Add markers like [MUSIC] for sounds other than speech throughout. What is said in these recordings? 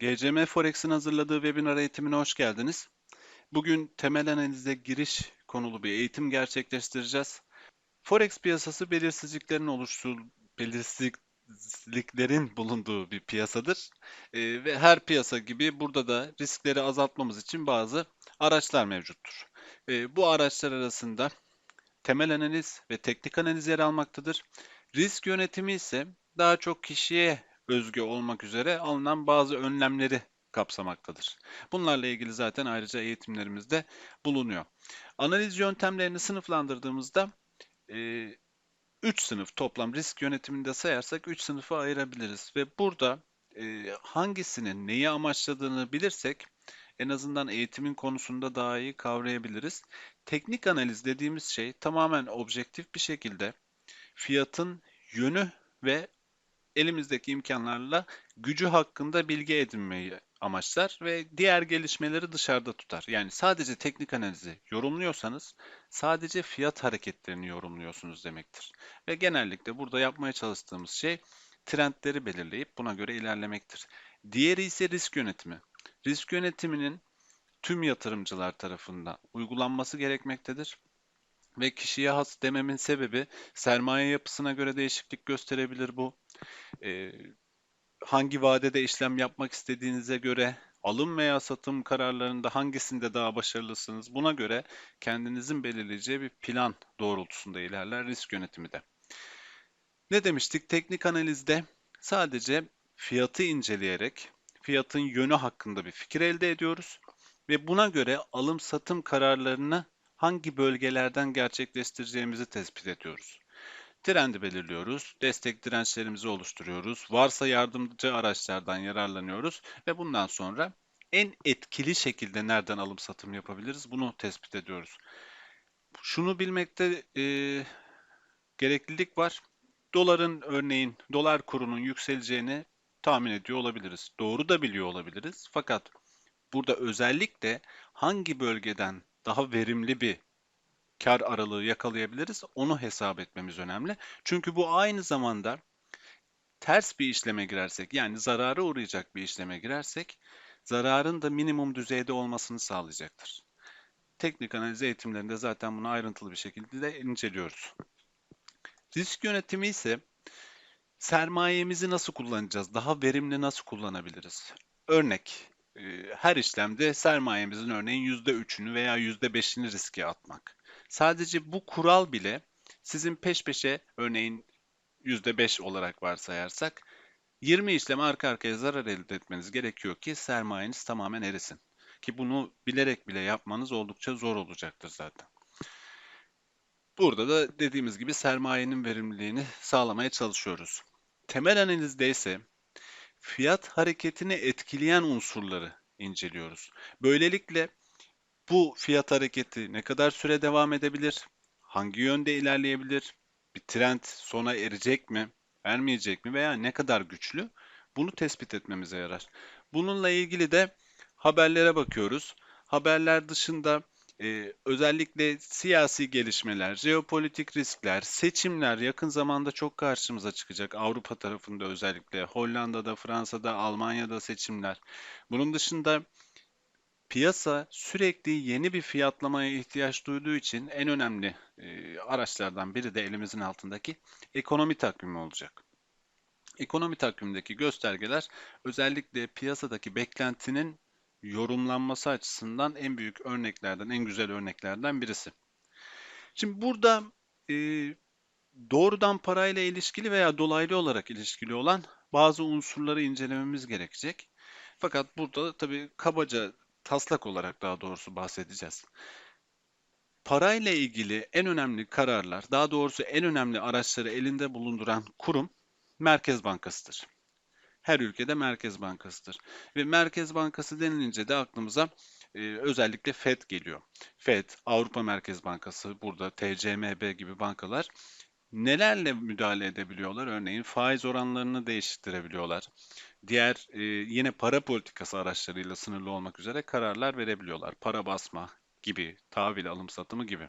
GCM Forex'in hazırladığı webinar eğitimine hoş geldiniz. Bugün temel analize giriş konulu bir eğitim gerçekleştireceğiz. Forex piyasası belirsizliklerin oluştuğu, belirsizliklerin bulunduğu bir piyasadır. Ee, ve her piyasa gibi burada da riskleri azaltmamız için bazı araçlar mevcuttur. Ee, bu araçlar arasında temel analiz ve teknik analiz yer almaktadır. Risk yönetimi ise daha çok kişiye özgü olmak üzere alınan bazı önlemleri kapsamaktadır. Bunlarla ilgili zaten ayrıca eğitimlerimizde bulunuyor. Analiz yöntemlerini sınıflandırdığımızda 3 sınıf toplam risk yönetiminde sayarsak 3 sınıfa ayırabiliriz ve burada e, hangisinin neyi amaçladığını bilirsek en azından eğitimin konusunda daha iyi kavrayabiliriz. Teknik analiz dediğimiz şey tamamen objektif bir şekilde fiyatın yönü ve elimizdeki imkanlarla gücü hakkında bilgi edinmeyi amaçlar ve diğer gelişmeleri dışarıda tutar. Yani sadece teknik analizi yorumluyorsanız sadece fiyat hareketlerini yorumluyorsunuz demektir. Ve genellikle burada yapmaya çalıştığımız şey trendleri belirleyip buna göre ilerlemektir. Diğeri ise risk yönetimi. Risk yönetiminin tüm yatırımcılar tarafından uygulanması gerekmektedir. Ve kişiye has dememin sebebi sermaye yapısına göre değişiklik gösterebilir bu. Ee, hangi vadede işlem yapmak istediğinize göre alım veya satım kararlarında hangisinde daha başarılısınız buna göre kendinizin belirleyeceği bir plan doğrultusunda ilerler risk yönetimi de. Ne demiştik? Teknik analizde sadece fiyatı inceleyerek fiyatın yönü hakkında bir fikir elde ediyoruz ve buna göre alım satım kararlarını hangi bölgelerden gerçekleştireceğimizi tespit ediyoruz. Trendi belirliyoruz, destek dirençlerimizi oluşturuyoruz, varsa yardımcı araçlardan yararlanıyoruz ve bundan sonra en etkili şekilde nereden alım satım yapabiliriz bunu tespit ediyoruz. Şunu bilmekte e, gereklilik var. Doların örneğin dolar kurunun yükseleceğini tahmin ediyor olabiliriz. Doğru da biliyor olabiliriz. Fakat burada özellikle hangi bölgeden daha verimli bir kar aralığı yakalayabiliriz onu hesap etmemiz önemli. Çünkü bu aynı zamanda ters bir işleme girersek yani zarara uğrayacak bir işleme girersek zararın da minimum düzeyde olmasını sağlayacaktır. Teknik analiz eğitimlerinde zaten bunu ayrıntılı bir şekilde inceliyoruz. Risk yönetimi ise sermayemizi nasıl kullanacağız? Daha verimli nasıl kullanabiliriz? Örnek, her işlemde sermayemizin örneğin %3'ünü veya %5'ini riske atmak. Sadece bu kural bile sizin peş peşe örneğin %5 olarak varsayarsak 20 işlem arka arkaya zarar elde etmeniz gerekiyor ki sermayeniz tamamen erisin. Ki bunu bilerek bile yapmanız oldukça zor olacaktır zaten. Burada da dediğimiz gibi sermayenin verimliliğini sağlamaya çalışıyoruz. Temel analizde ise fiyat hareketini etkileyen unsurları inceliyoruz. Böylelikle bu fiyat hareketi ne kadar süre devam edebilir? Hangi yönde ilerleyebilir? Bir trend sona erecek mi? Ermeyecek mi? Veya ne kadar güçlü? Bunu tespit etmemize yarar. Bununla ilgili de haberlere bakıyoruz. Haberler dışında e, özellikle siyasi gelişmeler, jeopolitik riskler, seçimler yakın zamanda çok karşımıza çıkacak. Avrupa tarafında özellikle Hollanda'da, Fransa'da, Almanya'da seçimler. Bunun dışında Piyasa sürekli yeni bir fiyatlamaya ihtiyaç duyduğu için en önemli e, araçlardan biri de elimizin altındaki ekonomi takvimi olacak. Ekonomi takvimindeki göstergeler özellikle piyasadaki beklentinin yorumlanması açısından en büyük örneklerden, en güzel örneklerden birisi. Şimdi burada e, doğrudan parayla ilişkili veya dolaylı olarak ilişkili olan bazı unsurları incelememiz gerekecek. Fakat burada tabii kabaca taslak olarak daha doğrusu bahsedeceğiz. Parayla ilgili en önemli kararlar, daha doğrusu en önemli araçları elinde bulunduran kurum Merkez Bankası'dır. Her ülkede Merkez Bankası'dır. Ve Merkez Bankası denilince de aklımıza e, özellikle FED geliyor. FED, Avrupa Merkez Bankası, burada TCMB gibi bankalar nelerle müdahale edebiliyorlar? Örneğin faiz oranlarını değiştirebiliyorlar diğer e, yine para politikası araçlarıyla sınırlı olmak üzere kararlar verebiliyorlar. Para basma gibi, tahvil alım satımı gibi.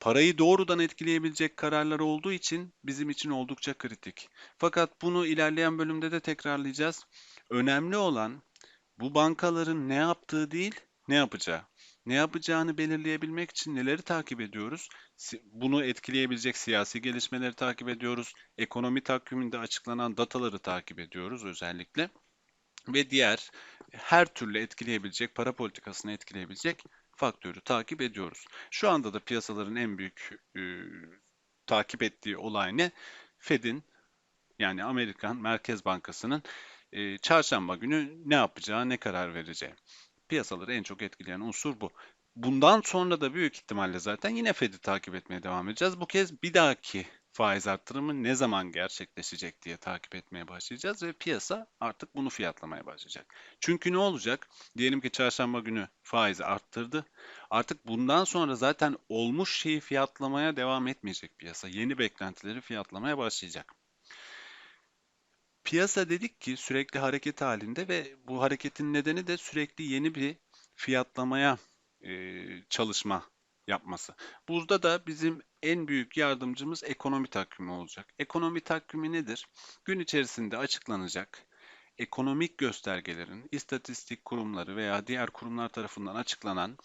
Parayı doğrudan etkileyebilecek kararlar olduğu için bizim için oldukça kritik. Fakat bunu ilerleyen bölümde de tekrarlayacağız. Önemli olan bu bankaların ne yaptığı değil, ne yapacağı. Ne yapacağını belirleyebilmek için neleri takip ediyoruz? Bunu etkileyebilecek siyasi gelişmeleri takip ediyoruz. Ekonomi takviminde açıklanan dataları takip ediyoruz özellikle. Ve diğer her türlü etkileyebilecek, para politikasını etkileyebilecek faktörü takip ediyoruz. Şu anda da piyasaların en büyük e, takip ettiği olay ne? Fed'in yani Amerikan Merkez Bankası'nın e, çarşamba günü ne yapacağı, ne karar vereceği. Piyasaları en çok etkileyen unsur bu. Bundan sonra da büyük ihtimalle zaten yine Fed'i takip etmeye devam edeceğiz. Bu kez bir dahaki faiz arttırımı ne zaman gerçekleşecek diye takip etmeye başlayacağız ve piyasa artık bunu fiyatlamaya başlayacak. Çünkü ne olacak? Diyelim ki çarşamba günü faizi arttırdı. Artık bundan sonra zaten olmuş şeyi fiyatlamaya devam etmeyecek piyasa. Yeni beklentileri fiyatlamaya başlayacak. Piyasa dedik ki sürekli hareket halinde ve bu hareketin nedeni de sürekli yeni bir fiyatlamaya çalışma yapması. Burada da bizim en büyük yardımcımız ekonomi takvimi olacak. Ekonomi takvimi nedir? Gün içerisinde açıklanacak ekonomik göstergelerin, istatistik kurumları veya diğer kurumlar tarafından açıklanan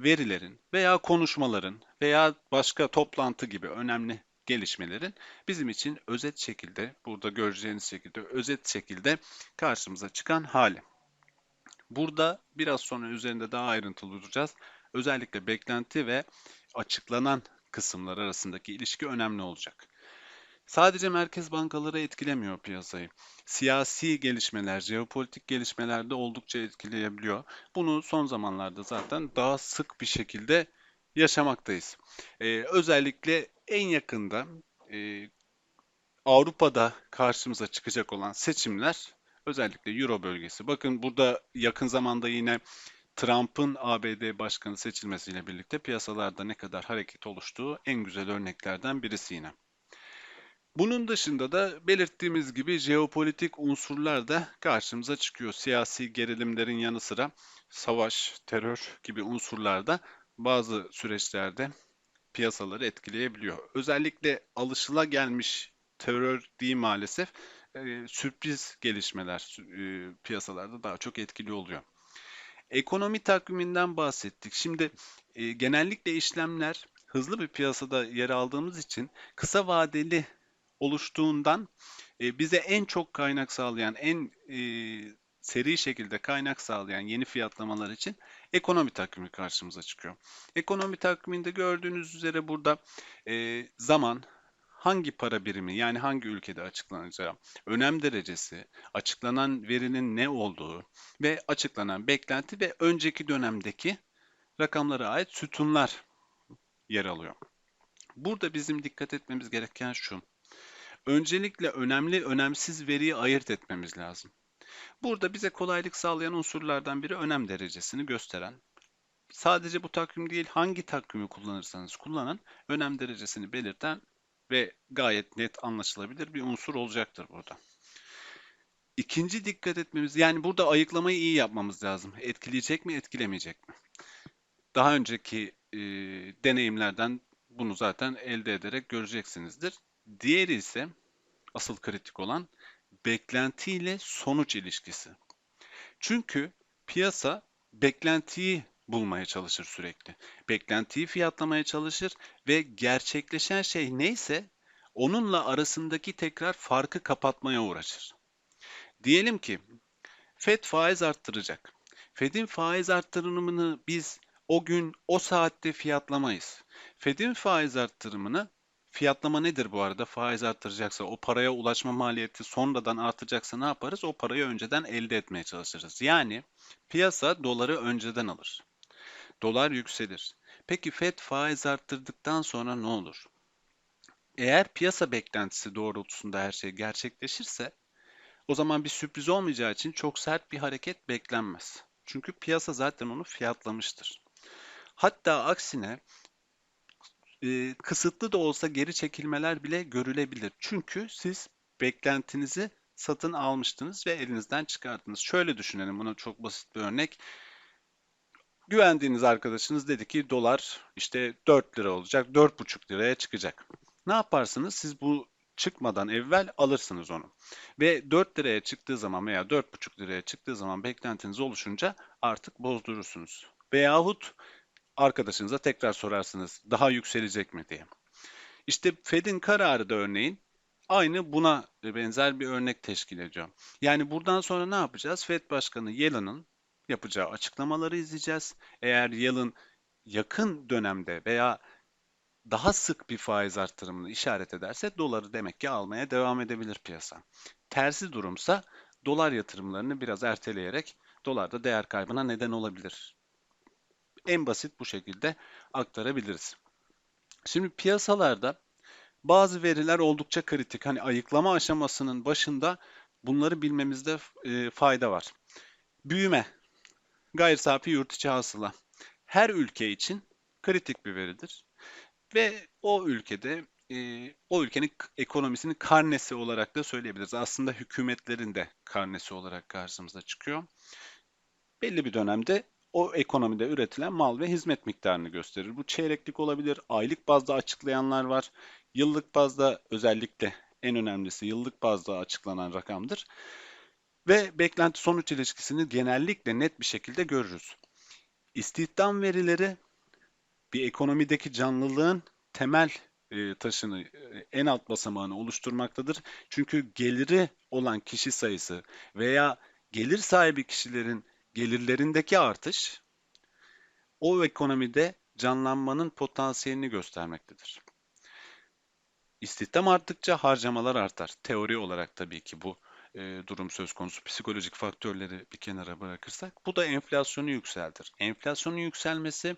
verilerin veya konuşmaların veya başka toplantı gibi önemli gelişmelerin bizim için özet şekilde, burada göreceğiniz şekilde, özet şekilde karşımıza çıkan hali. Burada biraz sonra üzerinde daha ayrıntılı duracağız. Özellikle beklenti ve açıklanan kısımlar arasındaki ilişki önemli olacak. Sadece merkez bankaları etkilemiyor piyasayı. Siyasi gelişmeler, jeopolitik gelişmeler de oldukça etkileyebiliyor. Bunu son zamanlarda zaten daha sık bir şekilde yaşamaktayız. Ee, özellikle en yakında e, Avrupa'da karşımıza çıkacak olan seçimler özellikle Euro bölgesi. Bakın burada yakın zamanda yine Trump'ın ABD başkanı seçilmesiyle birlikte piyasalarda ne kadar hareket oluştuğu en güzel örneklerden birisi yine. Bunun dışında da belirttiğimiz gibi jeopolitik unsurlar da karşımıza çıkıyor. Siyasi gerilimlerin yanı sıra savaş, terör gibi unsurlar da bazı süreçlerde piyasaları etkileyebiliyor. Özellikle alışıla gelmiş terör değil maalesef e, sürpriz gelişmeler e, piyasalarda daha çok etkili oluyor. Ekonomi takviminden bahsettik. Şimdi e, genellikle işlemler hızlı bir piyasada yer aldığımız için kısa vadeli oluştuğundan e, bize en çok kaynak sağlayan, en e, seri şekilde kaynak sağlayan yeni fiyatlamalar için ekonomi takvimi karşımıza çıkıyor. Ekonomi takviminde gördüğünüz üzere burada e, zaman, hangi para birimi yani hangi ülkede açıklanacağı, önem derecesi, açıklanan verinin ne olduğu ve açıklanan beklenti ve önceki dönemdeki rakamlara ait sütunlar yer alıyor. Burada bizim dikkat etmemiz gereken şu. Öncelikle önemli önemsiz veriyi ayırt etmemiz lazım. Burada bize kolaylık sağlayan unsurlardan biri önem derecesini gösteren. Sadece bu takvim değil hangi takvimi kullanırsanız kullanın önem derecesini belirten ve gayet net anlaşılabilir bir unsur olacaktır burada. İkinci dikkat etmemiz yani burada ayıklamayı iyi yapmamız lazım. Etkileyecek mi etkilemeyecek mi? Daha önceki e, deneyimlerden bunu zaten elde ederek göreceksinizdir. Diğeri ise asıl kritik olan beklenti ile sonuç ilişkisi. Çünkü piyasa beklentiyi bulmaya çalışır sürekli. Beklentiyi fiyatlamaya çalışır ve gerçekleşen şey neyse onunla arasındaki tekrar farkı kapatmaya uğraşır. Diyelim ki Fed faiz arttıracak. Fed'in faiz arttırımını biz o gün o saatte fiyatlamayız. Fed'in faiz arttırımını Fiyatlama nedir bu arada? Faiz arttıracaksa, o paraya ulaşma maliyeti sonradan artacaksa ne yaparız? O parayı önceden elde etmeye çalışırız. Yani piyasa doları önceden alır. Dolar yükselir. Peki FED faiz arttırdıktan sonra ne olur? Eğer piyasa beklentisi doğrultusunda her şey gerçekleşirse o zaman bir sürpriz olmayacağı için çok sert bir hareket beklenmez. Çünkü piyasa zaten onu fiyatlamıştır. Hatta aksine e, kısıtlı da olsa geri çekilmeler bile görülebilir. Çünkü siz beklentinizi satın almıştınız ve elinizden çıkardınız. Şöyle düşünelim, bunu çok basit bir örnek. Güvendiğiniz arkadaşınız dedi ki dolar işte 4 lira olacak, 4,5 liraya çıkacak. Ne yaparsınız? Siz bu çıkmadan evvel alırsınız onu. Ve 4 liraya çıktığı zaman veya 4,5 liraya çıktığı zaman beklentiniz oluşunca artık bozdurursunuz. Veyahut arkadaşınıza tekrar sorarsınız daha yükselecek mi diye. İşte Fed'in kararı da örneğin aynı buna benzer bir örnek teşkil ediyor. Yani buradan sonra ne yapacağız? Fed Başkanı Yellen'ın yapacağı açıklamaları izleyeceğiz. Eğer Yellen yakın dönemde veya daha sık bir faiz arttırımını işaret ederse doları demek ki almaya devam edebilir piyasa. Tersi durumsa dolar yatırımlarını biraz erteleyerek dolarda değer kaybına neden olabilir. En basit bu şekilde aktarabiliriz. Şimdi piyasalarda bazı veriler oldukça kritik. Hani ayıklama aşamasının başında bunları bilmemizde e, fayda var. Büyüme, gayri safi yurt içi hasıla her ülke için kritik bir veridir. Ve o ülkede e, o ülkenin ekonomisinin karnesi olarak da söyleyebiliriz. Aslında hükümetlerin de karnesi olarak karşımıza çıkıyor. Belli bir dönemde o ekonomide üretilen mal ve hizmet miktarını gösterir. Bu çeyreklik olabilir, aylık bazda açıklayanlar var. Yıllık bazda özellikle en önemlisi yıllık bazda açıklanan rakamdır. Ve beklenti sonuç ilişkisini genellikle net bir şekilde görürüz. İstihdam verileri bir ekonomideki canlılığın temel e, taşını, e, en alt basamağını oluşturmaktadır. Çünkü geliri olan kişi sayısı veya gelir sahibi kişilerin gelirlerindeki artış o ekonomide canlanmanın potansiyelini göstermektedir. İstihdam arttıkça harcamalar artar. Teori olarak tabii ki bu e, durum söz konusu. Psikolojik faktörleri bir kenara bırakırsak bu da enflasyonu yükseltir. Enflasyonun yükselmesi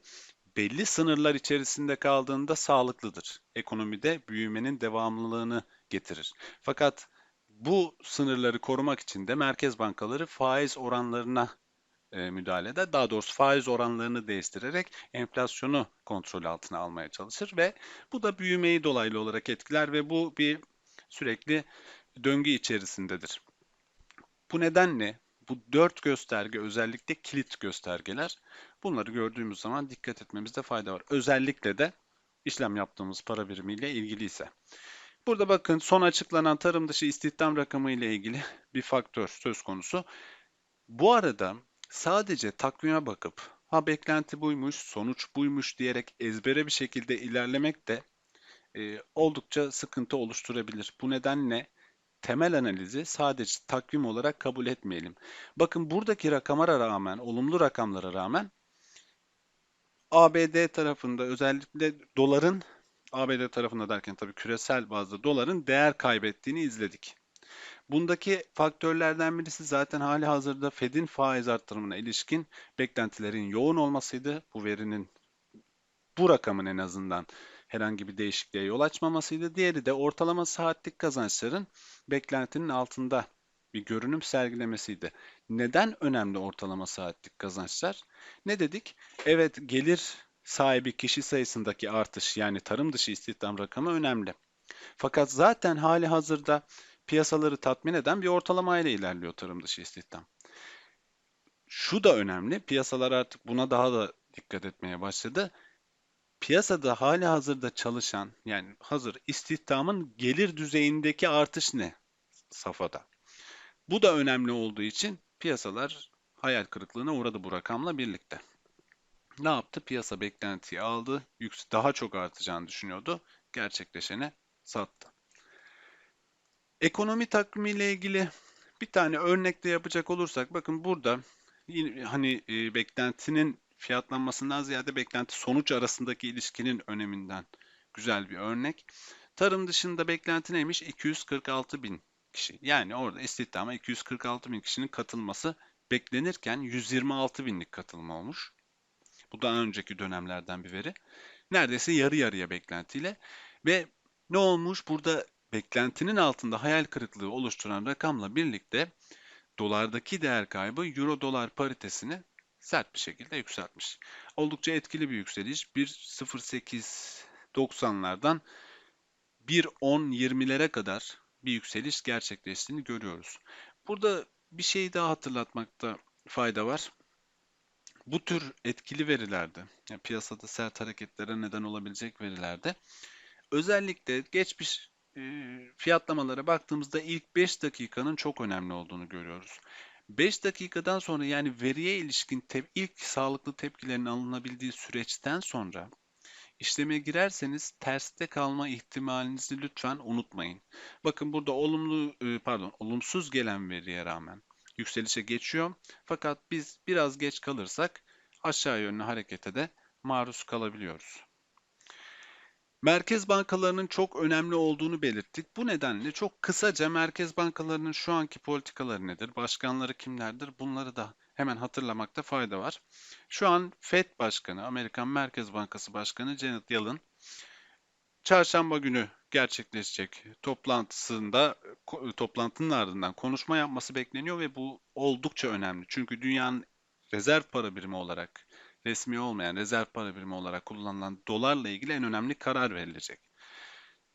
belli sınırlar içerisinde kaldığında sağlıklıdır. Ekonomide büyümenin devamlılığını getirir. Fakat bu sınırları korumak için de merkez bankaları faiz oranlarına e, müdahale eder. Daha doğrusu faiz oranlarını değiştirerek enflasyonu kontrol altına almaya çalışır ve bu da büyümeyi dolaylı olarak etkiler ve bu bir sürekli döngü içerisindedir. Bu nedenle bu dört gösterge özellikle kilit göstergeler. Bunları gördüğümüz zaman dikkat etmemizde fayda var. Özellikle de işlem yaptığımız para birimiyle ilgili ise. Burada bakın son açıklanan tarım dışı istihdam rakamı ile ilgili [LAUGHS] bir faktör söz konusu. Bu arada sadece takvime bakıp ha beklenti buymuş, sonuç buymuş diyerek ezbere bir şekilde ilerlemek de e, oldukça sıkıntı oluşturabilir. Bu nedenle temel analizi sadece takvim olarak kabul etmeyelim. Bakın buradaki rakamlara rağmen, olumlu rakamlara rağmen ABD tarafında özellikle doların ABD tarafında derken tabii küresel bazda doların değer kaybettiğini izledik. Bundaki faktörlerden birisi zaten hali hazırda Fed'in faiz arttırımına ilişkin beklentilerin yoğun olmasıydı. Bu verinin bu rakamın en azından herhangi bir değişikliğe yol açmamasıydı. Diğeri de ortalama saatlik kazançların beklentinin altında bir görünüm sergilemesiydi. Neden önemli ortalama saatlik kazançlar? Ne dedik? Evet gelir sahibi kişi sayısındaki artış yani tarım dışı istihdam rakamı önemli. Fakat zaten hali hazırda piyasaları tatmin eden bir ortalama ile ilerliyor tarım dışı istihdam. Şu da önemli, piyasalar artık buna daha da dikkat etmeye başladı piyasada hali hazırda çalışan yani hazır istihdamın gelir düzeyindeki artış ne safhada? Bu da önemli olduğu için piyasalar hayal kırıklığına uğradı bu rakamla birlikte. Ne yaptı? Piyasa beklentiyi aldı. Yüksek daha çok artacağını düşünüyordu. Gerçekleşene sattı. Ekonomi takvimi ile ilgili bir tane örnekle yapacak olursak bakın burada hani e, beklentinin fiyatlanmasından ziyade beklenti sonuç arasındaki ilişkinin öneminden güzel bir örnek. Tarım dışında beklenti neymiş? 246 bin kişi. Yani orada istihdama 246 bin kişinin katılması beklenirken 126 binlik katılma olmuş. Bu daha önceki dönemlerden bir veri. Neredeyse yarı yarıya beklentiyle ve ne olmuş? Burada beklentinin altında hayal kırıklığı oluşturan rakamla birlikte dolardaki değer kaybı euro dolar paritesini sert bir şekilde yükseltmiş. Oldukça etkili bir yükseliş. 1.08.90'lardan 1.10.20'lere kadar bir yükseliş gerçekleştiğini görüyoruz. Burada bir şey daha hatırlatmakta fayda var. bu tür etkili verilerde, yani piyasada sert hareketlere neden olabilecek verilerde özellikle geçmiş e, fiyatlamalara baktığımızda ilk 5 dakikanın çok önemli olduğunu görüyoruz. 5 dakikadan sonra yani veriye ilişkin ilk sağlıklı tepkilerin alınabildiği süreçten sonra işleme girerseniz terste kalma ihtimalinizi lütfen unutmayın. Bakın burada olumlu e, pardon olumsuz gelen veriye rağmen yükselişe geçiyor. Fakat biz biraz geç kalırsak aşağı yönlü harekete de maruz kalabiliyoruz. Merkez bankalarının çok önemli olduğunu belirttik. Bu nedenle çok kısaca merkez bankalarının şu anki politikaları nedir, başkanları kimlerdir bunları da hemen hatırlamakta fayda var. Şu an Fed Başkanı, Amerikan Merkez Bankası Başkanı Janet Yellen çarşamba günü gerçekleşecek toplantısında toplantının ardından konuşma yapması bekleniyor ve bu oldukça önemli. Çünkü dünyanın rezerv para birimi olarak resmi olmayan rezerv para birimi olarak kullanılan dolarla ilgili en önemli karar verilecek.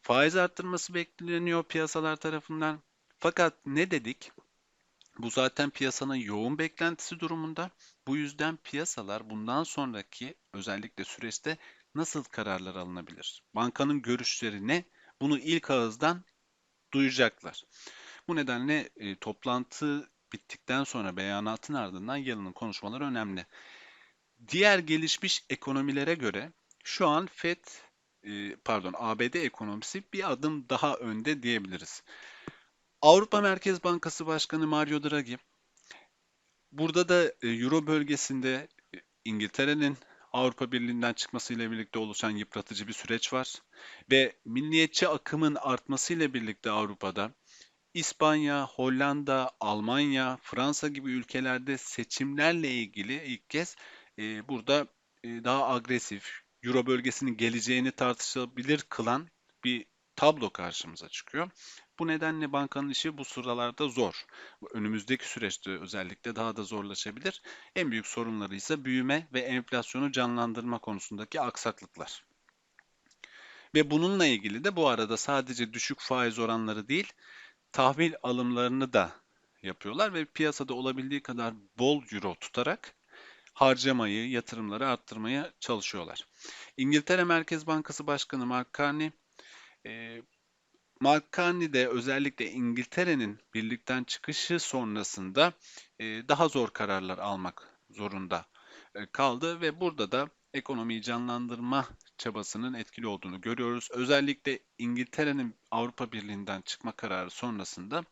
Faiz arttırması bekleniyor piyasalar tarafından. Fakat ne dedik? Bu zaten piyasanın yoğun beklentisi durumunda. Bu yüzden piyasalar bundan sonraki özellikle süreçte nasıl kararlar alınabilir? Bankanın görüşleri ne? Bunu ilk ağızdan duyacaklar. Bu nedenle e, toplantı bittikten sonra beyanatın ardından Yalın'ın konuşmaları önemli. Diğer gelişmiş ekonomilere göre şu an FED e, pardon ABD ekonomisi bir adım daha önde diyebiliriz. Avrupa Merkez Bankası Başkanı Mario Draghi burada da e, Euro bölgesinde e, İngiltere'nin Avrupa Birliği'nden çıkmasıyla birlikte oluşan yıpratıcı bir süreç var ve milliyetçi akımın artmasıyla birlikte Avrupa'da İspanya, Hollanda, Almanya, Fransa gibi ülkelerde seçimlerle ilgili ilk kez e, burada e, daha agresif, Euro bölgesinin geleceğini tartışılabilir kılan bir tablo karşımıza çıkıyor. Bu nedenle bankanın işi bu sıralarda zor. Önümüzdeki süreçte özellikle daha da zorlaşabilir. En büyük sorunları ise büyüme ve enflasyonu canlandırma konusundaki aksaklıklar. Ve bununla ilgili de bu arada sadece düşük faiz oranları değil, tahvil alımlarını da yapıyorlar ve piyasada olabildiği kadar bol euro tutarak harcamayı, yatırımları arttırmaya çalışıyorlar. İngiltere Merkez Bankası Başkanı Mark Carney, e, Mark Carney de özellikle İngiltere'nin birlikten çıkışı sonrasında e, daha zor kararlar almak zorunda e, kaldı ve burada da ekonomiyi canlandırma çabasının etkili olduğunu görüyoruz. Özellikle İngiltere'nin Avrupa Birliği'nden çıkma kararı sonrasında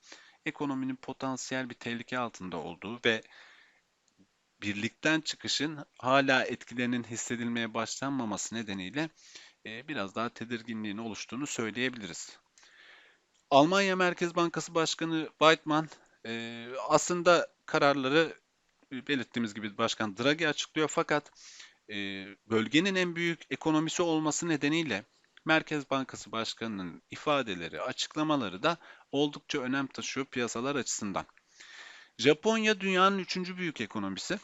ekonominin potansiyel bir tehlike altında olduğu ve birlikten çıkışın hala etkilerinin hissedilmeye başlanmaması nedeniyle e, biraz daha tedirginliğin oluştuğunu söyleyebiliriz. Almanya Merkez Bankası Başkanı Weidmann e, aslında kararları e, belirttiğimiz gibi Başkan Draghi açıklıyor fakat bölgenin en büyük ekonomisi olması nedeniyle Merkez Bankası Başkanı'nın ifadeleri, açıklamaları da oldukça önem taşıyor piyasalar açısından. Japonya dünyanın üçüncü büyük ekonomisi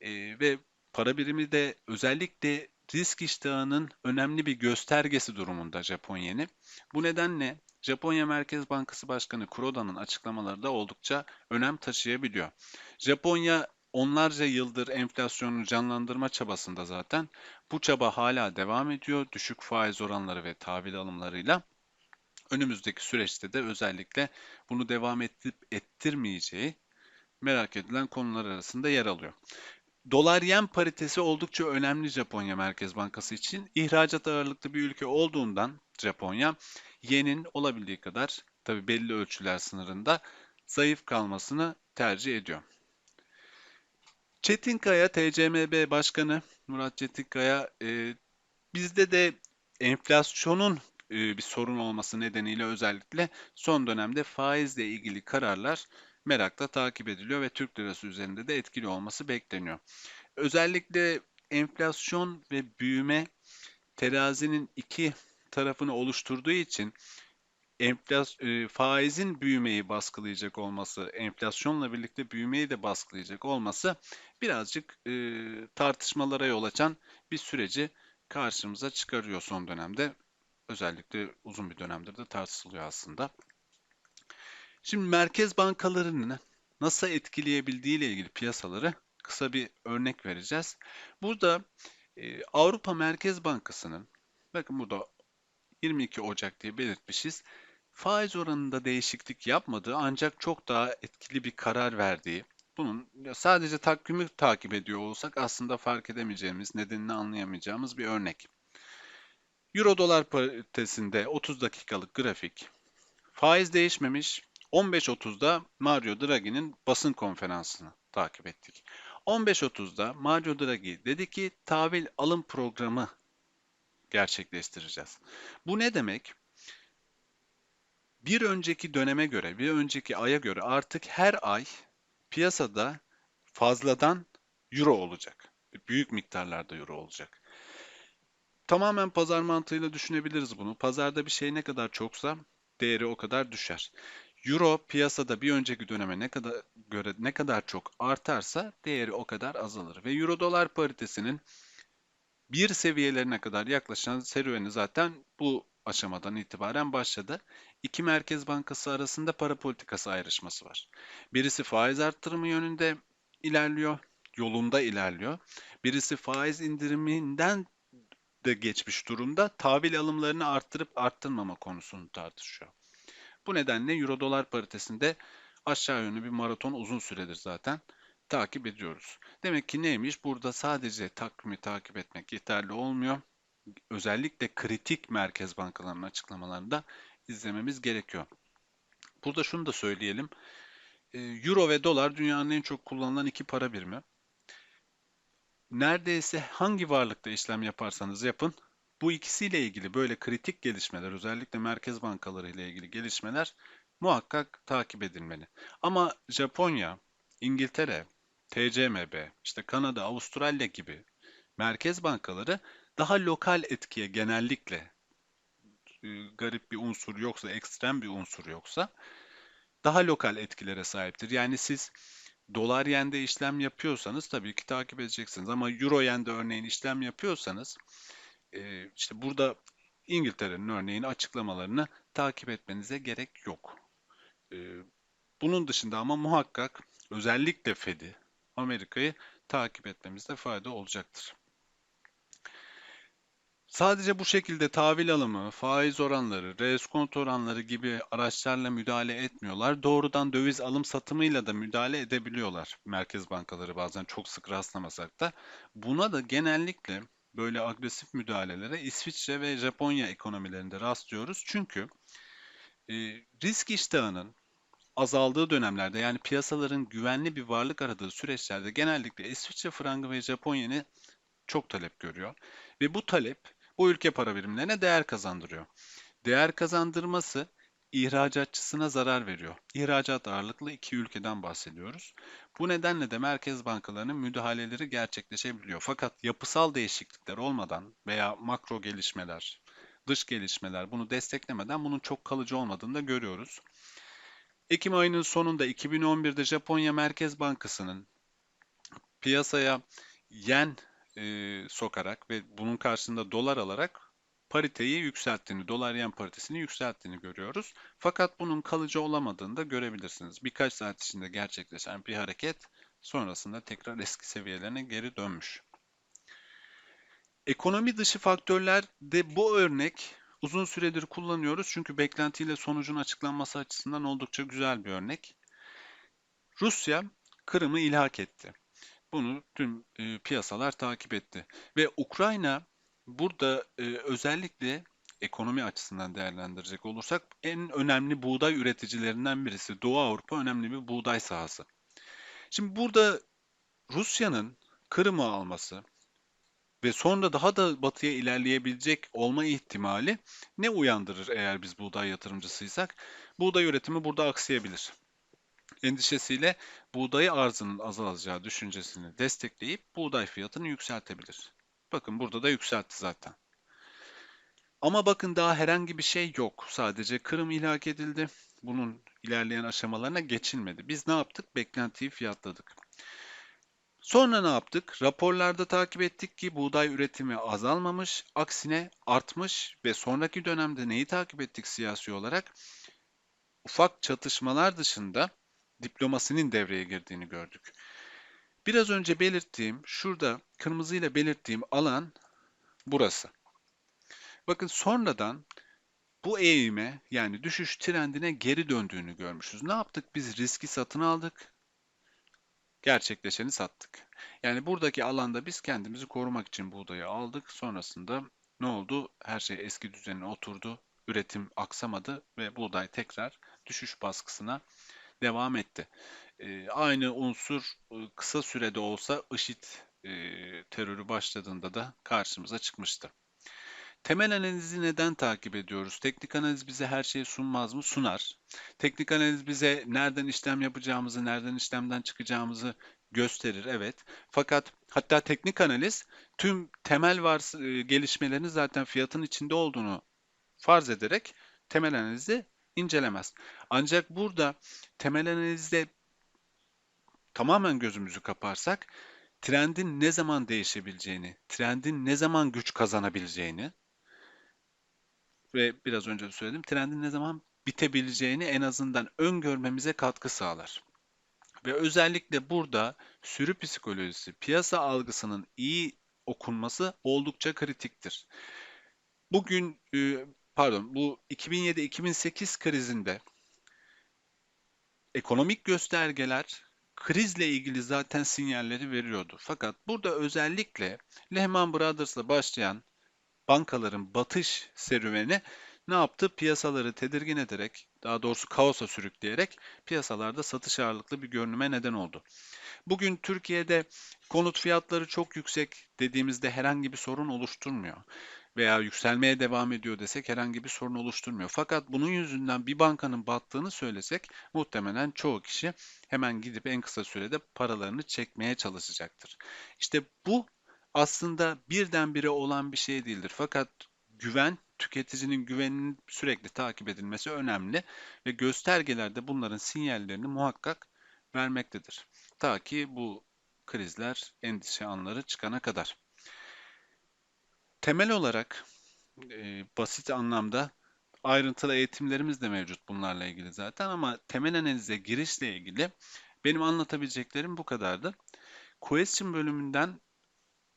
e, ve para birimi de özellikle risk iştahının önemli bir göstergesi durumunda Japonya'nın. Bu nedenle Japonya Merkez Bankası Başkanı Kuroda'nın açıklamaları da oldukça önem taşıyabiliyor. Japonya onlarca yıldır enflasyonu canlandırma çabasında zaten. Bu çaba hala devam ediyor. Düşük faiz oranları ve tahvil alımlarıyla. Önümüzdeki süreçte de özellikle bunu devam ettirip ettirmeyeceği merak edilen konular arasında yer alıyor. Dolar yen paritesi oldukça önemli Japonya Merkez Bankası için. İhracat ağırlıklı bir ülke olduğundan Japonya yenin olabildiği kadar tabi belli ölçüler sınırında zayıf kalmasını tercih ediyor. Çetinkaya TCMB Başkanı Murat Çetinkaya e, bizde de enflasyonun e, bir sorun olması nedeniyle özellikle son dönemde faizle ilgili kararlar merakla takip ediliyor ve Türk lirası üzerinde de etkili olması bekleniyor. Özellikle enflasyon ve büyüme terazinin iki tarafını oluşturduğu için e, faizin büyümeyi baskılayacak olması, enflasyonla birlikte büyümeyi de baskılayacak olması birazcık e, tartışmalara yol açan bir süreci karşımıza çıkarıyor son dönemde. Özellikle uzun bir dönemdir de tartışılıyor aslında. Şimdi merkez bankalarının nasıl etkileyebildiği ile ilgili piyasaları kısa bir örnek vereceğiz. Burada e, Avrupa Merkez Bankası'nın, bakın burada 22 Ocak diye belirtmişiz, faiz oranında değişiklik yapmadığı ancak çok daha etkili bir karar verdiği, bunun sadece takvimi takip ediyor olsak aslında fark edemeyeceğimiz, nedenini anlayamayacağımız bir örnek. Euro dolar paritesinde 30 dakikalık grafik. Faiz değişmemiş. 15.30'da Mario Draghi'nin basın konferansını takip ettik. 15.30'da Mario Draghi dedi ki tahvil alım programı gerçekleştireceğiz. Bu ne demek? Bir önceki döneme göre, bir önceki aya göre artık her ay piyasada fazladan euro olacak. Büyük miktarlarda euro olacak. Tamamen pazar mantığıyla düşünebiliriz bunu. Pazarda bir şey ne kadar çoksa değeri o kadar düşer. Euro piyasada bir önceki döneme ne kadar göre ne kadar çok artarsa değeri o kadar azalır ve euro dolar paritesinin bir seviyelerine kadar yaklaşan serüveni zaten bu aşamadan itibaren başladı. İki merkez bankası arasında para politikası ayrışması var. Birisi faiz arttırımı yönünde ilerliyor, yolunda ilerliyor. Birisi faiz indiriminden de geçmiş durumda tahvil alımlarını arttırıp arttırmama konusunu tartışıyor. Bu nedenle euro dolar paritesinde aşağı yönlü bir maraton uzun süredir zaten takip ediyoruz. Demek ki neymiş? Burada sadece takvimi takip etmek yeterli olmuyor. Özellikle kritik merkez bankalarının açıklamalarında izlememiz gerekiyor. Burada şunu da söyleyelim. Euro ve dolar dünyanın en çok kullanılan iki para birimi neredeyse hangi varlıkta işlem yaparsanız yapın, bu ikisiyle ilgili böyle kritik gelişmeler, özellikle merkez bankaları ile ilgili gelişmeler muhakkak takip edilmeli. Ama Japonya, İngiltere, TCMB, işte Kanada, Avustralya gibi merkez bankaları daha lokal etkiye genellikle e, garip bir unsur yoksa, ekstrem bir unsur yoksa daha lokal etkilere sahiptir. Yani siz dolar yende işlem yapıyorsanız tabii ki takip edeceksiniz. Ama euro yende örneğin işlem yapıyorsanız e, işte burada İngiltere'nin örneğin açıklamalarını takip etmenize gerek yok. E, bunun dışında ama muhakkak özellikle Fed'i, Amerika'yı takip etmemizde fayda olacaktır. Sadece bu şekilde tahvil alımı, faiz oranları, reskont oranları gibi araçlarla müdahale etmiyorlar. Doğrudan döviz alım satımıyla da müdahale edebiliyorlar merkez bankaları bazen çok sık rastlamasak da. Buna da genellikle böyle agresif müdahalelere İsviçre ve Japonya ekonomilerinde rastlıyoruz. Çünkü e, risk iştahının azaldığı dönemlerde yani piyasaların güvenli bir varlık aradığı süreçlerde genellikle İsviçre frangı ve Japonya'nı çok talep görüyor. Ve bu talep bu ülke para birimlerine değer kazandırıyor. Değer kazandırması ihracatçısına zarar veriyor. İhracat ağırlıklı iki ülkeden bahsediyoruz. Bu nedenle de merkez bankalarının müdahaleleri gerçekleşebiliyor. Fakat yapısal değişiklikler olmadan veya makro gelişmeler, dış gelişmeler bunu desteklemeden bunun çok kalıcı olmadığını da görüyoruz. Ekim ayının sonunda 2011'de Japonya Merkez Bankası'nın piyasaya yen e, sokarak ve bunun karşısında dolar alarak pariteyi yükselttiğini, dolar yen paritesini yükselttiğini görüyoruz. Fakat bunun kalıcı olamadığını da görebilirsiniz. Birkaç saat içinde gerçekleşen bir hareket sonrasında tekrar eski seviyelerine geri dönmüş. Ekonomi dışı faktörler de bu örnek uzun süredir kullanıyoruz çünkü beklentiyle sonucun açıklanması açısından oldukça güzel bir örnek. Rusya Kırım'ı ilhak etti. Bunu tüm e, piyasalar takip etti. Ve Ukrayna burada e, özellikle ekonomi açısından değerlendirecek olursak en önemli buğday üreticilerinden birisi. Doğu Avrupa önemli bir buğday sahası. Şimdi burada Rusya'nın Kırım'ı alması ve sonra daha da batıya ilerleyebilecek olma ihtimali ne uyandırır eğer biz buğday yatırımcısıysak? Buğday üretimi burada aksayabilir endişesiyle buğday arzının azalacağı düşüncesini destekleyip buğday fiyatını yükseltebilir. Bakın burada da yükseltti zaten. Ama bakın daha herhangi bir şey yok. Sadece Kırım ilhak edildi. Bunun ilerleyen aşamalarına geçilmedi. Biz ne yaptık? Beklentiyi fiyatladık. Sonra ne yaptık? Raporlarda takip ettik ki buğday üretimi azalmamış, aksine artmış ve sonraki dönemde neyi takip ettik siyasi olarak? Ufak çatışmalar dışında diplomasinin devreye girdiğini gördük. Biraz önce belirttiğim, şurada kırmızıyla belirttiğim alan burası. Bakın sonradan bu eğime yani düşüş trendine geri döndüğünü görmüşüz. Ne yaptık? Biz riski satın aldık. Gerçekleşeni sattık. Yani buradaki alanda biz kendimizi korumak için buğdayı aldık. Sonrasında ne oldu? Her şey eski düzenine oturdu. Üretim aksamadı ve buğday tekrar düşüş baskısına devam etti. Ee, aynı unsur e, kısa sürede olsa IŞİD e, terörü başladığında da karşımıza çıkmıştı. Temel analizi neden takip ediyoruz? Teknik analiz bize her şeyi sunmaz mı? Sunar. Teknik analiz bize nereden işlem yapacağımızı, nereden işlemden çıkacağımızı gösterir, evet. Fakat hatta teknik analiz tüm temel vars e, gelişmelerin zaten fiyatın içinde olduğunu farz ederek temel analizi incelemez. Ancak burada temel analizde tamamen gözümüzü kaparsak trendin ne zaman değişebileceğini, trendin ne zaman güç kazanabileceğini ve biraz önce de söyledim trendin ne zaman bitebileceğini en azından öngörmemize katkı sağlar. Ve özellikle burada sürü psikolojisi, piyasa algısının iyi okunması oldukça kritiktir. Bugün e, pardon bu 2007-2008 krizinde ekonomik göstergeler krizle ilgili zaten sinyalleri veriyordu. Fakat burada özellikle Lehman Brothers'la başlayan bankaların batış serüveni ne yaptı? Piyasaları tedirgin ederek, daha doğrusu kaosa sürükleyerek piyasalarda satış ağırlıklı bir görünüme neden oldu. Bugün Türkiye'de konut fiyatları çok yüksek dediğimizde herhangi bir sorun oluşturmuyor veya yükselmeye devam ediyor desek herhangi bir sorun oluşturmuyor. Fakat bunun yüzünden bir bankanın battığını söylesek muhtemelen çoğu kişi hemen gidip en kısa sürede paralarını çekmeye çalışacaktır. İşte bu aslında birdenbire olan bir şey değildir. Fakat güven, tüketicinin güveninin sürekli takip edilmesi önemli ve göstergelerde bunların sinyallerini muhakkak vermektedir. Ta ki bu krizler, endişe anları çıkana kadar. Temel olarak e, basit anlamda ayrıntılı eğitimlerimiz de mevcut bunlarla ilgili zaten ama temel analize girişle ilgili benim anlatabileceklerim bu kadardı. Question bölümünden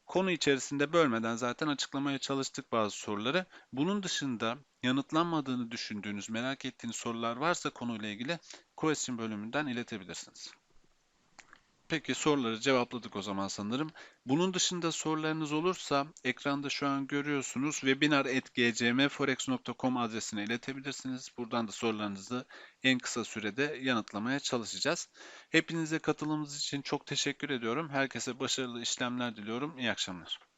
konu içerisinde bölmeden zaten açıklamaya çalıştık bazı soruları. Bunun dışında yanıtlanmadığını düşündüğünüz, merak ettiğiniz sorular varsa konuyla ilgili question bölümünden iletebilirsiniz. Peki soruları cevapladık o zaman sanırım. Bunun dışında sorularınız olursa ekranda şu an görüyorsunuz webinar.gcmforex.com adresine iletebilirsiniz. Buradan da sorularınızı en kısa sürede yanıtlamaya çalışacağız. Hepinize katılımınız için çok teşekkür ediyorum. Herkese başarılı işlemler diliyorum. İyi akşamlar.